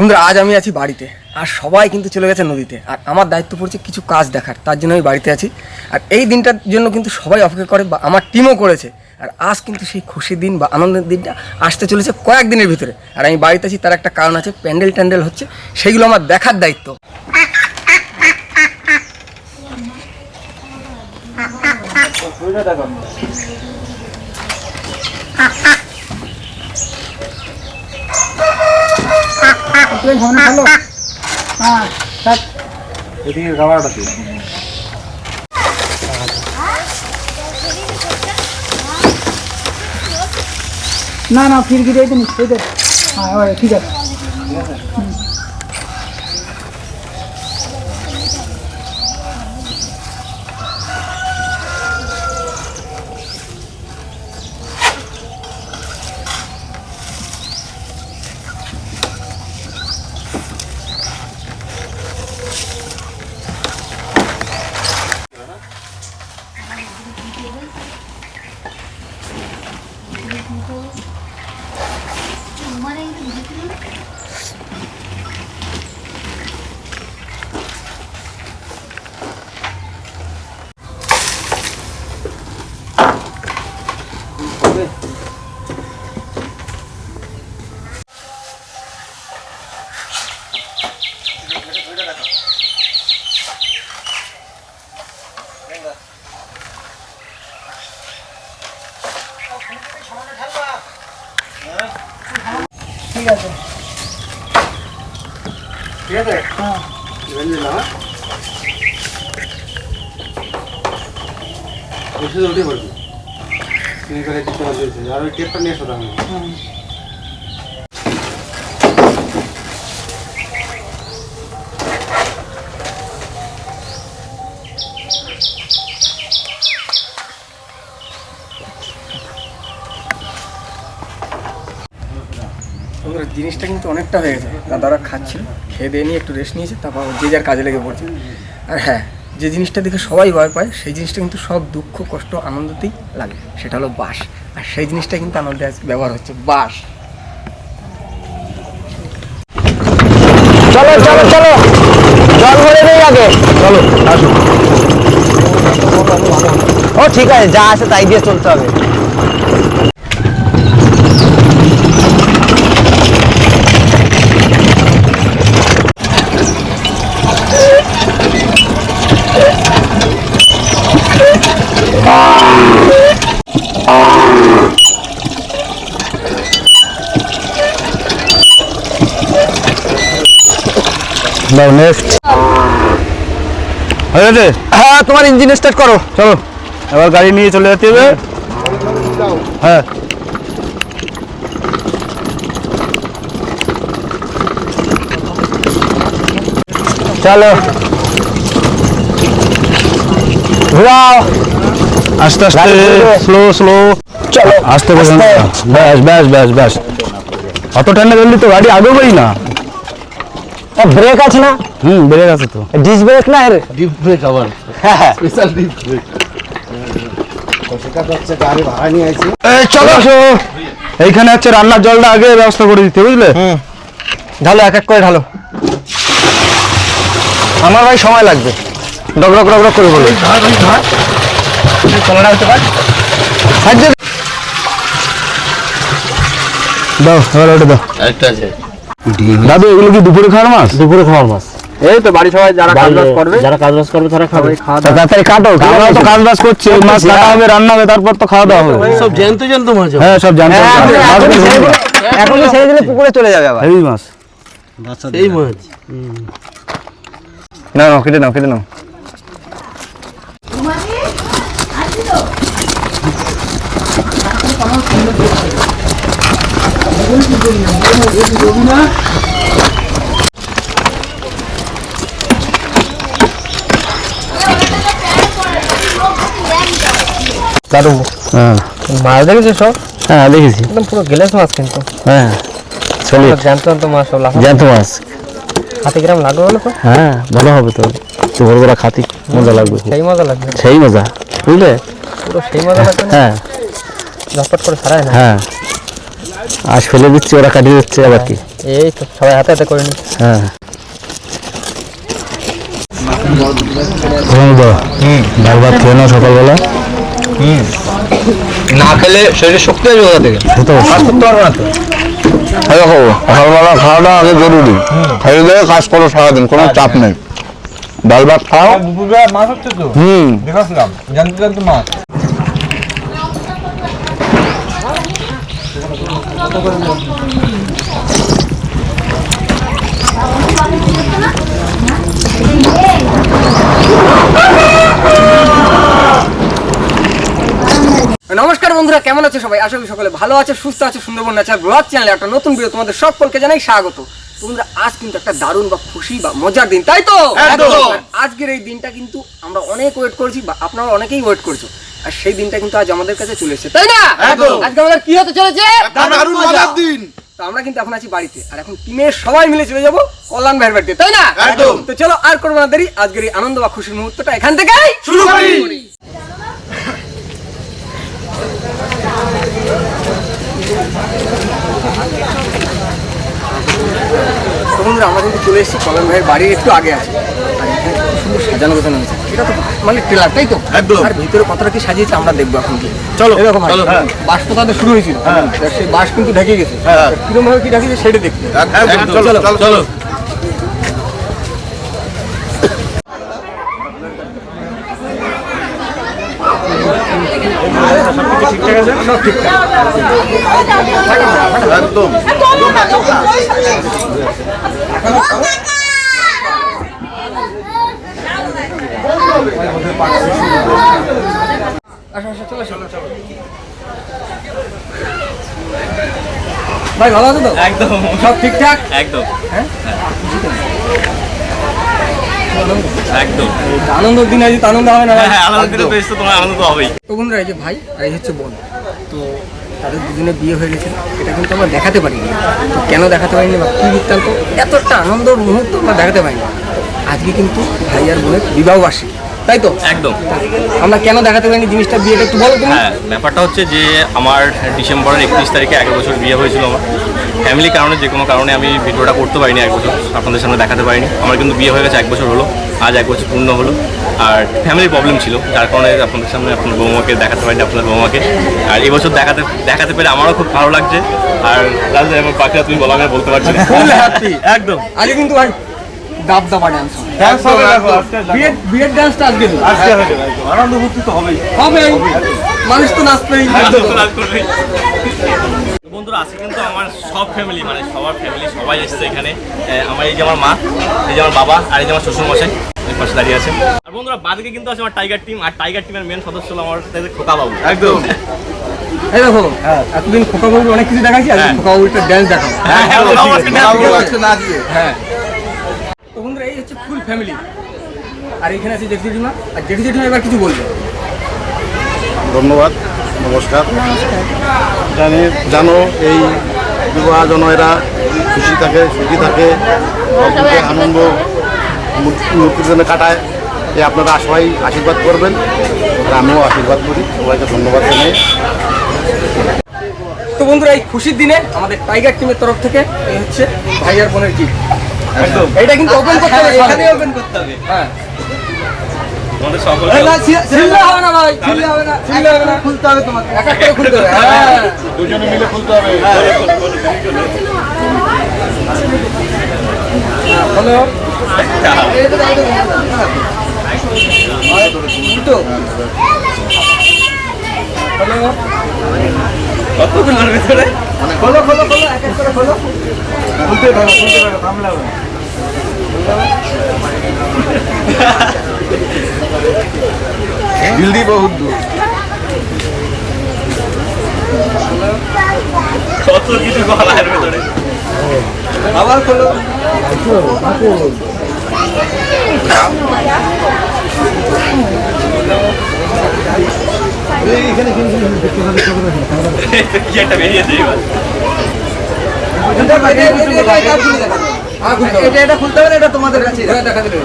বন্ধুরা আজ আমি আছি বাড়িতে। আর সবাই কিন্তু চলে গেছে নদীতে। আর আমার দায়িত্ব পড়ছে কিছু কাজ দেখার তার জন্য আমি বাড়িতে আছি। আর এই দিনটার জন্য কিন্তু সবাই অপেক্ষা করে বা আমার টিমও করেছে। আর আজ কিন্তু সেই খুশির দিন বা আনন্দের দিনটা আসতে চলেছে কয়েকদিনের ভিতরে। আর আমি বাড়িতে আছি তার একটা কারণ আছে প্যান্ডেল ট্যান্ডেল হচ্ছে সেইগুলো আমার দেখার দায়িত্ব। এদিকে খাবারটা দিই না না ফিরগিরে তো হ্যাঁ ঠিক আছে ঠিক আছে ঠিক আছে হ্যাঁ এবার নিলাম হ্যাঁ ওষুধ উঠে পড়বি তুমি করে দিতে হবে আর ওই টেপটা নিয়ে এসো তাহলে হ্যাঁ জিনিসটা কিন্তু অনেকটা হয়ে গেছে। দাদারা খাচ্ছিল খেয়ে দিয়ে নিয়ে একটু রেস্ট নিয়েছে তারপর যে যার কাজে লেগে পড়ছে। আর হ্যাঁ যে জিনিসটা দেখে সবাই ভয় পায় সেই জিনিসটা কিন্তু সব দুঃখ কষ্ট আনন্দতেই লাগে। সেটা হলো বাস আর সেই জিনিসটা কিন্তু আনন্দে ব্যবহার হচ্ছে বাঁশ। চলো চলো চলো। জল ভরে দেই আগে। চলো আসো ও ঠিক আছে যা আছে তাই দিয়ে চলতে হবে। দাও নেক্সট হয়ে গেছে? হ্যাঁ তোমার ইঞ্জিন স্টার্ট করো। চলো এবার গাড়ি নিয়ে চলে যেতে হবে। হ্যাঁ। চলো। ঘুরাও। আস্তে আস্তে স্লো স্লো চলো। আস্তে করে ব্যাস ব্যাস ব্যাস ব্যাস। অত টাইমে ধরলি তো গাড়ি আগেও পাই না। ব্রেক আছে না? হুম ব্রেক আছে তো। ডিস ব্রেক না এর? ডিপ ব্রেক আবার। হ্যাঁ স্পেশাল ডিপ ব্রেক সেটা তো হচ্ছে গাড়ি ভাড়া নিয়ে আইছি। এই চলো। এইখানে হচ্ছে রান্নার জলটা আগে ব্যবস্থা করে দিতে বুঝলে? ঢালো এক এক করে ঢালো। আমার ভাই সময় লাগবে। করে বলো। দাও এবার ওটা দাও। একটা আছে। দাদু এগুলো কি দুপুরে খাওয়ার মাছ? দুপুরে খাওয়ার মাছ। এই তো বাড়ি সবাই যারা কাজ বাজ করবে যারা কাজ বাজ করবে তারা খাবে। তাড়াতাড়ি কাটো আমরা তো কাজ বাজ করছি ওই মাছ কাটা হবে রান্না হবে তারপর তো খাওয়া দাওয়া হবে। সব জ্যান্ত জ্যান্ত মাছ হ্যাঁ সব জানতে হবে। মাছগুলো ছেড়ে দিলে- ছেড়ে দিলে পুকুরে চলে যাবে আবার। হেভি মাছ। এই মাছ। না না কেটে নাও কেটে নাও। হ্যাঁ। মাছ দেখেছ সব? হ্যাঁ দেখেছি। একদম পুরো গেলেস মাছ কিন্তু। হ্যাঁ চলি। মাছ সব মাছ হাতে গ্রাম লাগবে বলো তো? হ্যাঁ ভালো হবে তো। তো বড় বড় খাতি মজা লাগবে। সেই মজা লাগবে। সেই মজা। বুঝলে? পুরো সেই মজা লাগবে হ্যাঁ। ঝটপট করে সারায় না? হ্যাঁ। আজ ফেলে দিচ্ছি ওরা কাটিয়ে দিচ্ছে আবার কি? এই তো সবাই হাতে হাতে করে নি হ্যাঁ। ভাত খেয়ে নাও সকালবেলা। না খেলে শরীরে শক্তি আসবে কোথা থেকে? সে কাজ করতে পারবে না তো। দেখো সকালবেলা খাওয়াটা আগে জরুরি। খাইয়ে দিয়ে কাজ করো সারাদিন কোনো চাপ নেই। ডাল ভাত খাও। দুপুরবেলা মাছ হচ্ছে তো? হুম। দেখেছিলাম জানতে জানতে মাছ। নমস্কার বন্ধুরা কেমন আছে সবাই? আশা করি সকলে ভালো আছে সুস্থ আছে সুন্দরবন আছে ব্লগ চ্যানেলে একটা নতুন ভিডিও তোমাদের সকলকে জানাই স্বাগত। তো বন্ধুরা আজ কিন্তু একটা দারুণ বা খুশি বা মজার দিন তাই তো? আজকের এই দিনটা কিন্তু আমরা অনেক ওয়েট করেছি বা আপনারা অনেকেই ওয়েট করছ। আর সেই দিনটা কিন্তু আজ আমাদের কাছে চলে এসেছে। তাই না? একদম। আজকে আমাদের কি হতে চলেছে? দারুণ মজার দিন। তো আমরা কিন্তু এখন আছি বাড়িতে। আর এখন টিমের সবাই মিলে চলে যাব কল্যাণ ভাইয়ের বাড়িতে। তাই না? একদম। তো চলো আর করব না দেরি। আজকের এই আনন্দ বা খুশির মুহূর্তটা এখান থেকে শুরু করি। তো বন্ধুরা আমরা কিন্তু চলে এসেছি কলম ভাইয়ের বাড়ির একটু আগে আছে। আর এখানে খুব সুন্দর সাজানো গোছানো হয়েছে। এটা তো মানে ট্রেলার তাই তো? একদম। আর ভিতরে কতটা কি সাজিয়েছে আমরা দেখব এখন চলো, এরকম হ্যাঁ। বাস তো তাদের শুরু হয়েছিল। এবার সেই বাস কিন্তু ঢেকে গেছে। হ্যাঁ। কীরকম ভাবে কি ঢেকেছে সেটা দেখতে চলো। চলো। চলো চলো ভাই ভালো আছো তো? একদম। সব ঠিকঠাক একদম। হ্যাঁ? একদম। আনন্দের দিন আছে আনন্দ হবে না? হ্যাঁ দিনে তো তোমার আনন্দ তো হবেই। তো বন্ধুরা এই যে ভাই আর এই হচ্ছে বোন তো তাদের দুজনে বিয়ে হয়ে গেছে এটা কিন্তু আমরা দেখাতে পারিনি। তো কেন দেখাতে পারিনি বা কী বৃত্তান্ত? এত একটা আনন্দর মুহূর্ত আমরা দেখাতে পারিনি। আজকে কিন্তু ভাই আর বোনের বিবাহ বিবাহবার্ষিকী তাই তো? একদম। আমরা কেন দেখাতে পারিনি জিনিসটা? বিয়েটা একটু বলো তুমি। হ্যাঁ ব্যাপারটা হচ্ছে যে আমার ডিসেম্বরের একত্রিশ তারিখে এক বছর বিয়ে হয়েছিল আমার। ফ্যামিলি কারণে যে কোনো কারণে আমি ভিডিওটা করতে পারিনি এক বছর আপনাদের সামনে দেখাতে পারিনি। আমার কিন্তু বিয়ে হয়ে গেছে এক বছর হলো আজ এক বছর পূর্ণ হলো। আর ফ্যামিলি প্রবলেম ছিল যার কারণে আপনাদের সামনে আপনার বৌমাকে দেখাতে পারিনি আপনার বৌমাকে। আর এবছর দেখাতে দেখাতে পেরে আমারও খুব ভালো লাগছে। আর রাজা আমার বাকিরা তুমি বলা আমি বলতে পারছি একদম। আগে কিন্তু ভাই দাবা ডান্স Dance হবে, বিয়ের বিয়ের ডান্সটা আজকে হবে। আনন্দ তো হবেই। হবে মানুষ তো নাচবেই। বন্ধুরা আজকে কিন্তু আমার সব ফ্যামিলি মানে সবার ফ্যামিলি সবাই এসেছে এখানে। আমার এই যে আমার মা এই যে আমার বাবা আর এই যে আমার শ্বশুর মশাই পাশে দাঁড়িয়ে আছে। আর বন্ধুরা বাদিকে কিন্তু আছে আমার টাইগার টিম আর টাইগার টিমের মেন সদস্য হলো আমার সাথে একদম। এই দেখো এতদিন খোকা অনেক কিছু হ্যাঁ। ড্যান্স দেখাবো। হ্যাঁ, হ্যাঁ, হ্যাঁ তো বন্ধুরা এই হচ্ছে ফুল ফ্যামিলি আর এখানে আছে জেঠি জেঠিমা আর জেঠি জেঠিমা এবার কিছু বলবে। ধন্যবাদ। নমস্কার। জানি জানো এই বিবাহ যেন এরা খুশি থাকে সুখী থাকে আনন্দ মূর্তি- মূর্তির জন্য কাটায়। এই আপনারা সবাই আশীর্বাদ করবেন আর আমিও আশীর্বাদ করি। সবাইকে ধন্যবাদ জানাই। তো বন্ধুরা এই খুশির দিনে আমাদের টাইগার টিমের তরফ থেকে এই হচ্ছে ভাই আর বোনের গিফট একদম। এটা কিন্তু ওপেন করতে হবে এখানে ওপেন করতে হবে। হ্যাঁ। আমাদের সকল হবে না ভাই হবে না। হবে না। খুলতে হবে তোমাকে এক এক খুলতে হবে। হ্যাঁ। দুজনে মিলে খুলতে হবে। হ্যালো হ্যালো কতগুলোর ভিতরে? খোলো খোলো খোলো এক এক করে খোলো খুলতে থাকো খুলতে থাকো থামলে হবে দিল্লি বহুত দূর। কত কিছু বলা এর আবার খোলো। কি একটা বেরিয়েছে এবার। এটা এটা খুলতে হবে এটা তোমাদের কাছে দেখা দিলে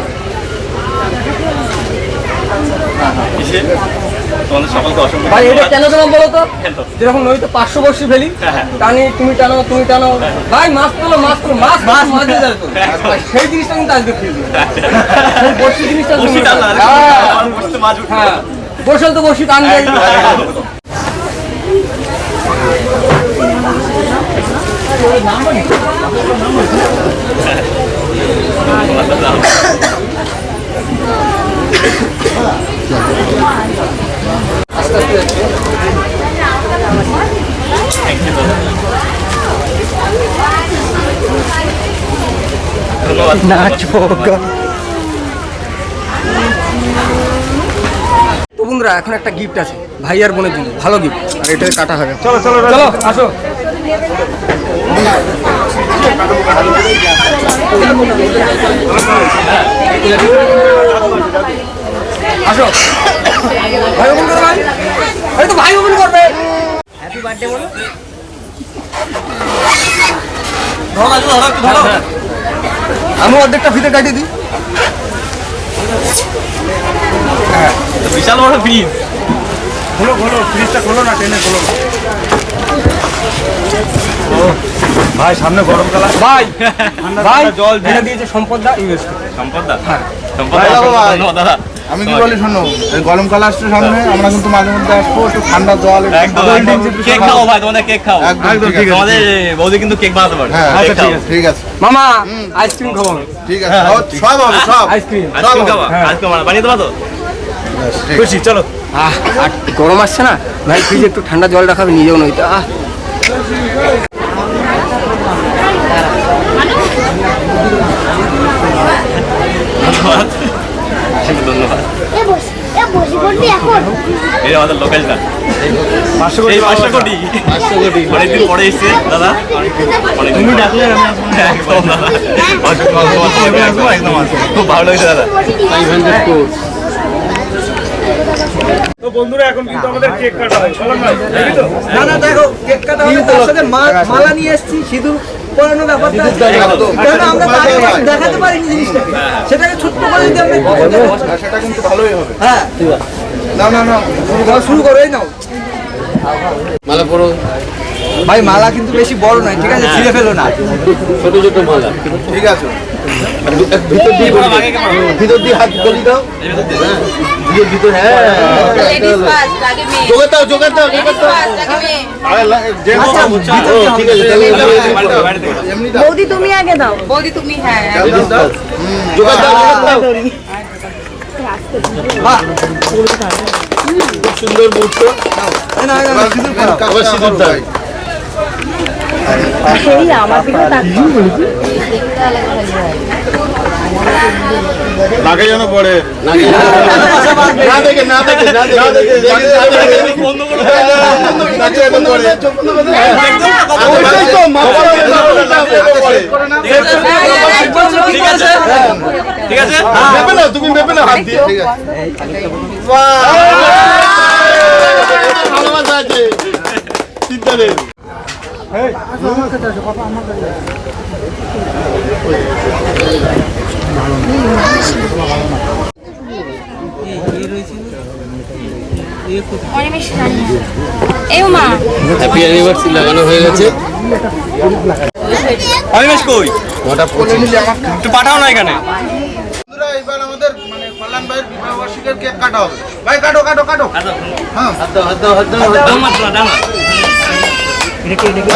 কিসে? তোমাদের সকলকে অসংখ্য ভাই এটা কেন তোমার বলো তো? কেন? যেরকম পাঁচশো বর্ষি ফেলি হ্যাঁ, হ্যাঁ। টানি তুমি টানো তুমি টানো। ভাই মাছ তোলো মাছ তোলো মাছ মাছ দিয়ে যাবে সেই জিনিসটা কিন্তু আজকে ফিরবে বর্ষি জিনিসটা হ্যাঁ। হ্যাঁ। বসল তো বর্ষি টানবে একদম। ধন্যবাদ তো বন্ধুরা এখন একটা গিফট আছে। ভাই আর বোনের জন্য। ভালো গিফট আর এটা কাটা হবে। চলো চলো চলো আসো। আসো। ভাই ওপেন করো ভাই। এই তো ভাই ওপেন করবে। হ্যাপি বার্থডে বলো। আমি অর্ধেকটা ফিতে কাটিয়ে দিই। বিশাল বড় ফ্রিজ খোলো খোলো ফ্রিজটা খোলো না টেনে খোলো। ভাই সামনে গরমকাল। ভাই ভাই জল দিয়েছে সম্পদ দা ইউএস সম্পদ? দা সম্পদ দা, অসংখ্য ভাই। ধন্যবাদ দাদা আমি কি বলি শোনো এই গরমকাল আসছে সামনে আমরা কিন্তু মাঝে মধ্যে আসব একটু ঠান্ডা জল কেক খাও ভাই তোমাদের কেক খাও। একদম ঠিক আছে। তোমাদের বৌদি কিন্তু কেক বানাতে পারে। হ্যাঁ আচ্ছা ঠিক আছে ঠিক আছে। মামা আইসক্রিম খাব ঠিক আছে সব হবে সব। আইসক্রিম। আইসক্রিম খাবা আইসক্রিম বানা- বানিয়ে দেবা তো? খুশি চলো। আহ আর গরম আসছে না? ভাই ফ্রিজে একটু ঠান্ডা জল রাখাবে নিজেও নইতে। আহ। ধন্যবাদ। এ বস এ বসি পড়বি এখন? এই আমাদের লোকালটা পাঁচশো এই পাঁচশো কোটি। পাঁচশো কোটি। অনেকদিন পরে এসছে দাদা। তুমি ডাকলে একদম দাদা অসংখ্য ধন্যবাদ। একদম একদম খুব ভালো লাগছে দাদা। তো বন্ধুরা এখন কিন্তু আমাদের কেক কাটা হয়। না না না দেখো কেক কাটা হবে তার সাথে মালা নিয়ে এসেছি সিঁদুর। ব্যাপারটা কেন আমরা দেখাতে পারিনি জিনিসটাকে? সেটাকে ছোট্ট করে যদি আমরা সেটা কিন্তু ভালোই হবে। হ্যাঁ। না না না শুরু করো এই নাও। মালা পরো। ভাই মালা কিন্তু বেশি বড় নয় ঠিক আছে? ছিঁড়ে ফেলো না। ছোট ছোট মালা। ঠিক আছে। ভিতর দিয়ে ভিতর দিয়ে হাত গলি দাও। আচ্ছা, ও, ভিতর ঠিক আছে দাও। এমনি দাও। বৌদি তুমি আগে দাও। বৌদি তুমি হ্যাঁ খুব সুন্দর মুহূর্ত। আবার সিঁদুর দাও। সেই আমার দিকে তাকিয়ে নাকে যেন পড়ে। না না না না ঠিক আছে। ঠিক আছে মেপে না তুমি মেপে না হাত দিয়ে। ঠিক আছে। ভালোবাসা আছে। চিন্তা নেই। এই মা অনিমেষ কই? একটু পাঠাও না এখানে। এবার আমাদের মানে কল্যাণ ভাইয়ের বিবাহ বার্ষিকের কেক কাটা হবে। ভাই কাটো কাটো কাটো। হ্যাঁ। দাম মাত্র না, দাম না। কালিকালিরা,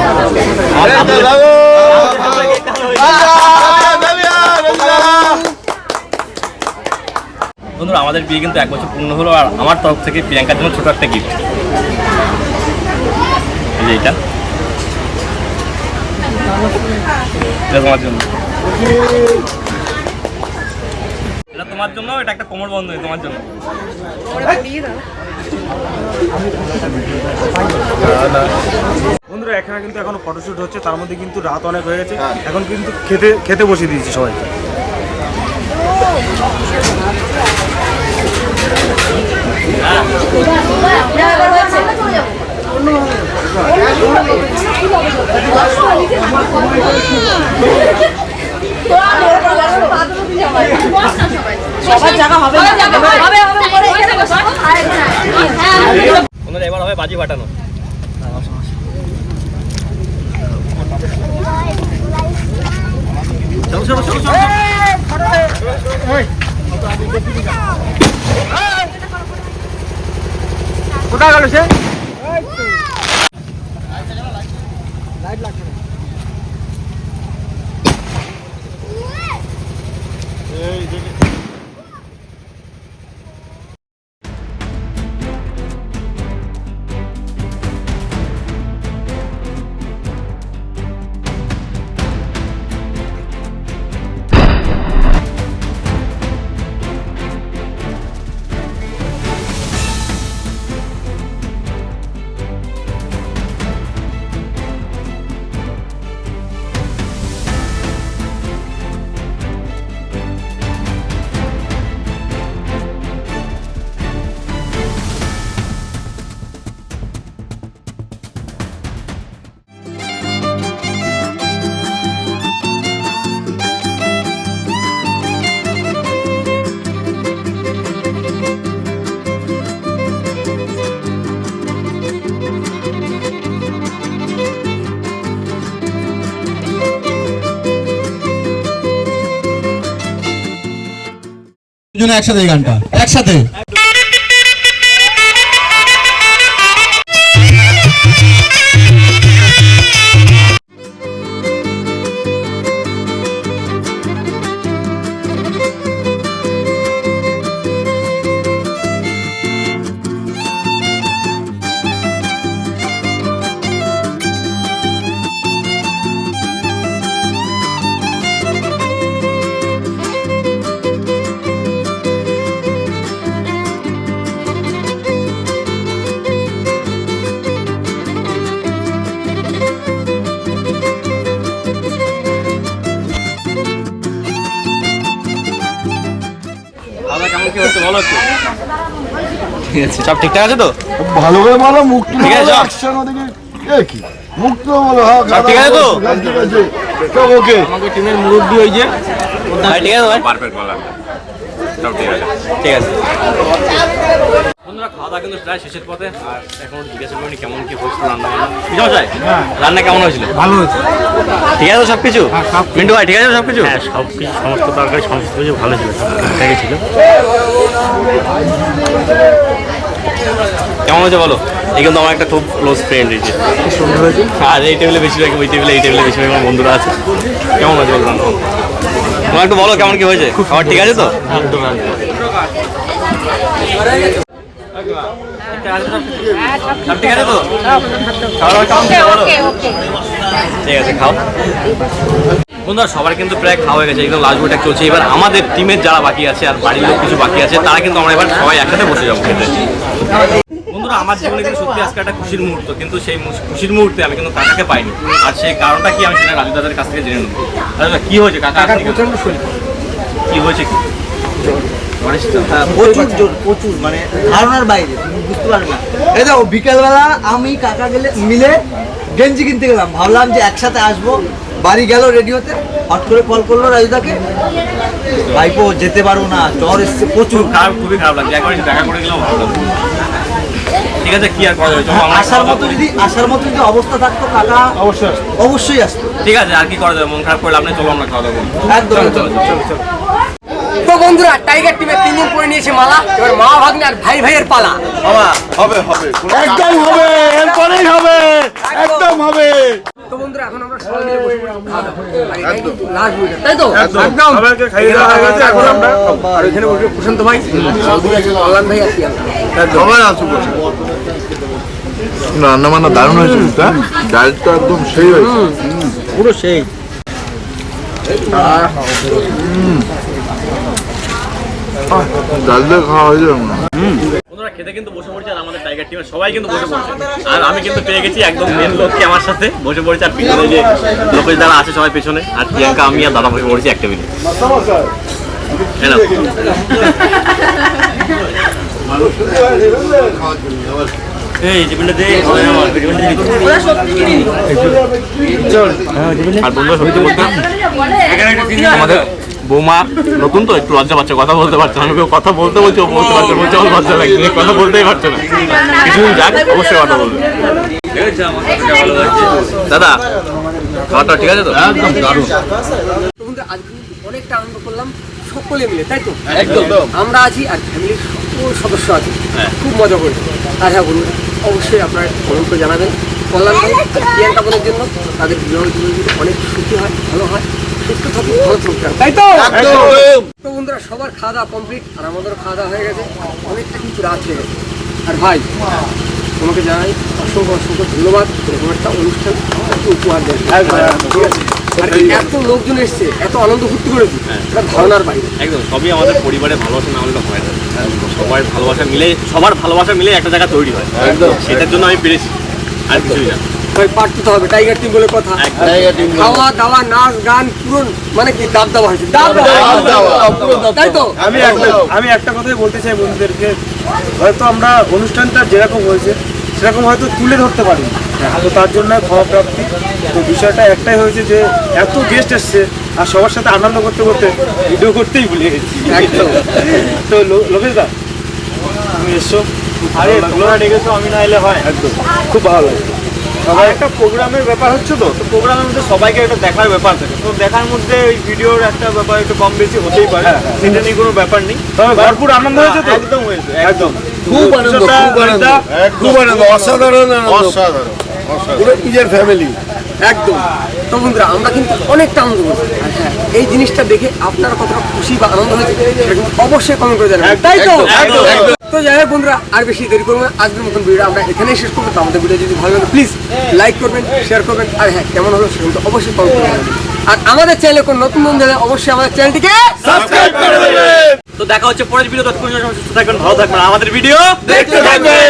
বন্ধুরা, আমাদের বিয়ে কিন্তু এক বছর পূর্ণ হলো আর আমার তরফ থেকে প্রিয়াঙ্কার জন্য ছোট একটা গিফট এইটা তোমার জন্য। এটা তোমার জন্য, এটা একটা কোমর বন্ধ তোমার জন্য। বন্ধুরা, এখানে কিন্তু এখনও ফটোশুট হচ্ছে, তার মধ্যে কিন্তু রাত অনেক হয়ে গেছে। এখন কিন্তু খেতে খেতে বসিয়ে দিয়েছি সবাইকে সবার জায়গা হবে হ্যাঁ এবার হবে বাজি ফাটানো। কোথায় গেল সে? দুজনে একসাথে এই গানটা। একসাথে। ঠিক আছে সব ঠিকঠাক আছে তো? ভালো করে বলো মুখ ঠিক আছে, অ্যাকশন ওদিকে এ কি? মুখ তুলে বলো হ্যাঁ সব ঠিক আছে তো? ঠিক আছে। তো ওকে? আমাকে টিমের মুরব্বি ওই যে। ঠিক আছে ভাই। পারফেক্ট বলা সব ঠিক আছে। ঠিক আছে। খাওয়া কিন্তু প্রায় শেষের পথে। আর এখন জিজ্ঞাসা করিনি কেমন কি হয়েছিল রান্না বান্না রান্না কেমন হয়েছিল? ভালো হয়েছে। ঠিক আছে সব কিছু। মিন্টু ভাই ঠিক আছে সব কিছু হ্যাঁ সব কিছু সমস্ত তরকারি সমস্ত কিছু ভালো ছিল। ঠিকঠাকই ছিল। কেমন হয়েছে বলো? এই কিন্তু আমার একটা খুব ক্লোজ ফ্রেন্ড হয়েছে। আর এই টেবিলে বেশিরভাগ ওই টেবিলে এই টেবিলে বেশিরভাগ আমার বন্ধুরা আছে। কেমন হয়েছে বলো? রান্না? তোমার একটু বলো কেমন কি হয়েছে? খাবার ঠিক আছে তো? একদম। সব ঠিক আছে তো ঠিক আছে খাও বন্ধুরা সবার কিন্তু প্রায় খাওয়া হয়ে গেছে একদম লাস্ট বইটা চলছে। এবার আমাদের টিমের যারা বাকি আছে আর বাড়ির লোক কিছু বাকি আছে তারা কিন্তু আমরা এবার সবাই একসাথে বসে যাব খেতে। বন্ধুরা আমার জীবনে কিন্তু সত্যি আজকে একটা খুশির মুহূর্ত কিন্তু সেই খুশির মুহূর্তে আমি কিন্তু কাকাকে পাইনি। আর সেই কারণটা কি আমি সেটা রাজু দাদার কাছ থেকে জেনে নেব। দাদা কি হয়েছে? কাকা আপনি প্রচণ্ড শরীর কি হয়েছে কি? প্রচুর জোর প্রচুর মানে ধারণার বাইরে। বুঝতে পারবে না। এই দেখো বিকেলবেলা আমি কাকা গেলে মিলে গেঞ্জি কিনতে গেলাম। ভাবলাম যে একসাথে আসব। বাড়ি গেল রেডি হতে। হট করে কল করল রাজুদাকে। ভাইপো যেতে পারব না জ্বর এসছে প্রচুর। খারাপ খুবই খারাপ লাগছে। একবার দেখা করে গেলেও ভালো লাগবে ঠিক আছে কি আর করা যাবে? আসার মতো যদি আসার মতো যদি অবস্থা থাকতো কাকা অবশ্যই। অবশ্যই আসতো। ঠিক আছে আর কি করা যাবে? মন খারাপ করলে আপনি চলো আমরা খাওয়া দাওয়া একদম। চলো চলো চলো। তো বন্ধুরা টাইগার টিমের তিনজন পরে নিয়েছে মালা এবার মা ভাগ্নে আর ভাই ভাইয়ের পালা। হবে হবে একদম হবে এরপরেই হবে একদম। হবে। তো বন্ধুরা এখন আমরা সবাই মিলে বসে পড়লাম খাওয়া দাওয়া করতে। আর এটাই কিন্তু last বইটা, তাই তো? একদম। সবাইকে খাইয়ে দেওয়া হয়ে গেছে এখন আমরা আর ওইখানে বসে প্রশান্ত ভাই কল্যাণ ভাই আর সবাই আসুক বসে। রান্না বান্না দারুণ হয়েছে বুঝতে ডালটা একদম সেই হয়েছে। পুরো সেই। খেতে কিন্তু বসে পড়ছে আর আমাদের টাইগার টিমের সবাই কিন্তু বসে পড়ছে। আর আমি কিন্তু পেয়ে গেছি একদম মেন লোককে আমার সাথে। বসে পড়েছে আর পিছনে যে লোকেশ আছে সবাই পেছনে আর প্রিয়াঙ্কা আমি আর দাদা বসে পড়েছি এক টেবিলে এই নাও। এই টেবিলটা দে আমার টেবিলটা দে। ওরা সত্যি কিনে আর বন্ধুরা সত্যি বলতে আমাদের বৌমা নতুন তো একটু লজ্জা পাচ্ছে কথা বলতে পারছে আমি কথা বলতে বলছি ও বলতে পারছে বলছে আমার লজ্জা লাগছে কথা বলতেই পারছে না। কিছুদিন যাক অবশ্যই কথা বলবে। দাদা খাওয়াটা ঠিক আছে তো? একদম দারুণ। অনেকটা আনন্দ করলাম সকলে মিলে তাই তো? একদম। আমরা আছি আর ফ্যামিলির সকল সদস্য আছে। হ্যাঁ। খুব মজা করেছি আর হ্যাঁ বলুন অবশ্যই আপনারা কমেন্ট করে জানাবেন। কল্যাণ ভাই প্রিয়াঙ্কা বোনের জন্য তাদের বিবাহ জীবন অনেক সুখী হয় ভালো হয়। সুস্থ থাকুক ভালো থাকুক তাই তো তো বন্ধুরা সবার খাওয়া দাওয়া কমপ্লিট আর আমাদেরও খাওয়া দাওয়া হয়ে গেছে। অনেকটা কিন্তু রাত হয়ে গেছে। আর ভাই তোমাকে জানাই অসংখ্য অসংখ্য ধন্যবাদ এরকম একটা অনুষ্ঠান আমাকে উপহার দেন ঠিক আছে? আর এত লোকজন এসছে এত আনন্দ ফুর্তি করেছি এটা ধারণার বাইরে। একদম সবই আমাদের পরিবারের ভালোবাসা না হলে হয় না। সবার ভালোবাসা মিলে সবার ভালোবাসা মিলে একটা জায়গা তৈরি হয়। একদম। সেটার জন্য আমি পেরেছি আর কিছুই না। ভাই পারতে হবে টাইগার টিম বলে কথা। খাওয়া দাওয়া নাচ গান পুরো মানে কি দাব দাওয়া হয়েছে দাব তাই তো? আমি একটা আমি একটা কথাই বলতে চাই বন্ধুদেরকে। হয়তো আমরা অনুষ্ঠানটা যেরকম হয়েছে সেরকম হয়তো তুলে ধরতে পারি। তো তার জন্য ক্ষমা প্রাপ্তি। তো বিষয়টা একটাই হয়েছে যে এত গেস্ট এসছে আর সবার সাথে আনন্দ করতে করতে ভিডিও করতেই ভুলে গেছি। তো লো- লোকেশ দা তুমি এসছো আরে তোমরা ডেকেছো আমি না এলে হয়। একদম। খুব ভালো লাগে সবাই একটা প্রোগ্রামের ব্যাপার হচ্ছে তো তো প্রোগ্রামের মধ্যে সবাইকে একটা দেখার ব্যাপার থাকে। তো দেখার মধ্যে ওই ভিডিওর একটা ব্যাপার একটু কম বেশি হতেই পারে সেটা নিয়ে কোনো ব্যাপার নেই। তবে ভরপুর আনন্দ হয়েছে তো? একদম হয়েছে একদম। খুব আনন্দ খুব আনন্দ। খুব আনন্দ অসাধারণ আনন্দ। অসাধারণ পুরো নিজের ফ্যামিলি একদম। তো বন্ধুরা আমরা কিন্তু অনেকটা আনন্দ করছি। হ্যাঁ। এই জিনিসটা দেখে আপনারা কতটা খুশি বা আনন্দ হয়েছে অবশ্যই কমেন্ট করে জানাবেন। তাই তো? একদম, একদম। তো যাই হোক বন্ধুরা আর বেশি দেরি করব না। আজকের মতন ভিডিও আমরা এখানেই শেষ করব। তো আমাদের ভিডিও যদি ভালো লাগে প্লিজ লাইক করবেন শেয়ার করবেন। আর হ্যাঁ কেমন হলো সেগুলো অবশ্যই কমেন্ট করবেন আর আমাদের চ্যানেলে কোনো নতুন বন্ধু হলে অবশ্যই আমাদের চ্যানেলটিকে সাবস্ক্রাইব করে দেবেন। তো দেখা হচ্ছে পরের ভিডিও তৎক্ষণ সুস্থ থাকবেন ভালো থাকবেন। আমাদের ভিডিও দেখতে থাকবেন।